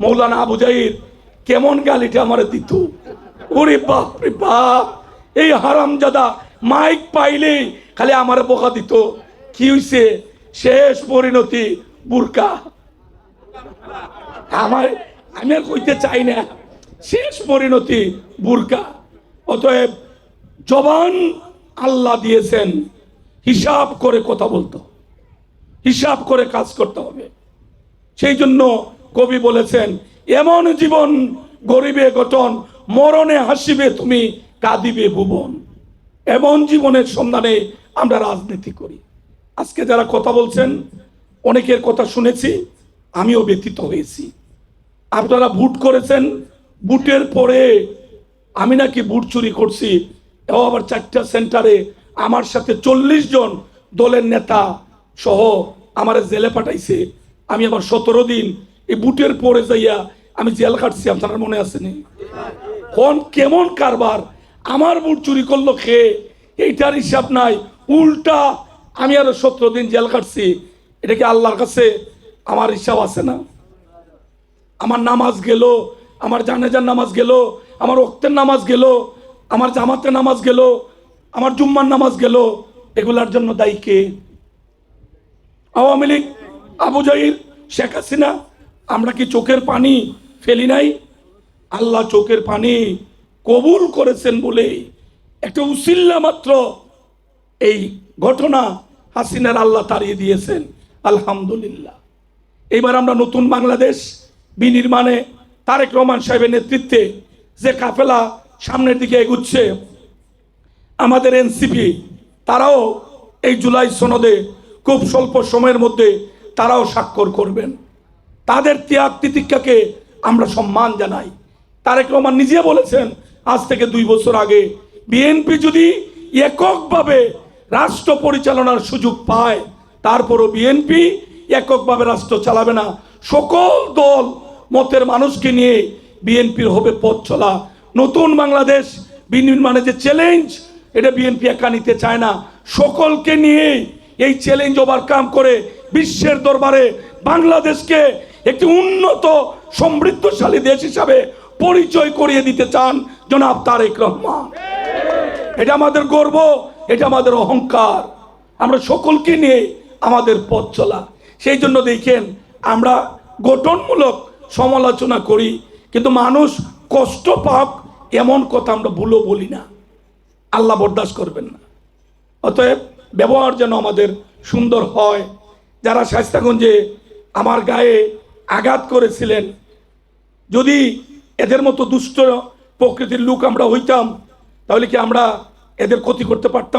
মৌলানা আবু জাহির কেমন গালিটা আমার দিত। ওরে বাপ রে বাপ, এই হারাম হারামজাদা মাইক পাইলেই খালি আমার বোকা দিত। কি হইছে? শেষ পরিণতি, বুরকা। আমার, আমি কইতে চাই না, শেষ পরিণতি, বুরকা। অতএব জবান আল্লাহ দিয়েছেন, হিসাব করে কথা বলতো। হিসাব করে কাজ করতে হবে। সেই জন্য কবি বলেছেন, এমন জীবন গরিবে গঠন, মরণে হাসিবে তুমি, কাঁদিবে ভুবন। এমন জীবনের সন্ধানে আমরা রাজনীতি করি। আজকে যারা কথা বলছেন, অনেকের কথা শুনেছি, আমিও ব্যতীত হয়েছি। আপনারা ভোট করেছেন বুটের পরে আমি নাকি বুট চুরি করছি, এও আবার চারটা সেন্টারে আমার সাথে চল্লিশ জন দলের নেতা সহ আমার জেলে পাঠাইছে। আমি আবার সতেরো দিন এই বুটের পরে যাইয়া আমি জেল কাটছি আপনার মনে আসেনি কোন কেমন কারবার? আমার বুট চুরি করল খেয়ে এইটার হিসাব নাই। উল্টা আমি আরও সতেরো দিন জেল কাটছি এটা কি আল্লাহর কাছে আমার হিসাব আছে না? আমার নামাজ গেল, আমার জানেজার নামাজ গেল, আমার রক্তের নামাজ গেল, আমার জামাতের নামাজ গেল, আমার জুম্মার নামাজ গেল। এগুলার জন্য দায়ী কে? আওয়ামী লীগ, আবু জাহির শেখ হাসিনা আমরা কি চোখের পানি ফেলি নাই? আল্লাহ চোখের পানি কবুল করেছেন বলেই একটা উসিল্লা মাত্র এই ঘটনা হাসিনার আল্লাহ তাড়িয়ে দিয়েছেন। আলহামদুলিল্লাহ। এবার আমরা নতুন বাংলাদেশ বিনির্মাণে তারেক রহমান সাহেবের নেতৃত্বে যে কাফেলা সামনের দিকে এগুচ্ছে, আমাদের এনসিপি, তারাও এই জুলাই সনদে খুব স্বল্প সময়ের মধ্যে তারাও স্বাক্ষর করবেন। তাদের ত্যাগ তিতিক্ষাকে আমরা সম্মান জানাই। তারেক রহমান নিজে বলেছেন, আজ থেকে দুই বছর আগে বিএনপি যদি এককভাবে রাষ্ট্র পরিচালনার সুযোগ পায়, তারপরও বিএনপি এককভাবে রাষ্ট্র চালাবে না। সকল দল মতের মানুষকে নিয়ে বিএনপির হবে পথ চলা। নতুন বাংলাদেশ বিনির্মাণে যে চ্যালেঞ্জ এটা বিএনপি একা নিতে চায় না। সকলকে নিয়ে এই চ্যালেঞ্জ ওভারকাম করে বিশ্বের দরবারে বাংলাদেশকে একটি উন্নত, সমৃদ্ধশালী দেশ হিসাবে পরিচয় করিয়ে দিতে চান জনাব তারেক রহমান। এটা আমাদের গর্ব, এটা আমাদের অহংকার। আমরা সকলকে নিয়ে আমাদের পথ চলা। সেই জন্য দেখেন, আমরা গঠনমূলক সমালোচনা করি, কিন্তু মানুষ কষ্ট পাক এমন কথা আমরা ভুলো বলি না। আল্লাহ বরদাস্ত করবেন না। অতএব ব্যবহার যেন আমাদের সুন্দর হয়। যারা শাস্তাগঞ্জে আমার গায়ে আঘাত করেছিলেন যদি এদের মতো দুষ্ট প্রকৃতির লোক আমরা হইতাম, তাহলে কি আমরা এদের ক্ষতি করতে পারতাম?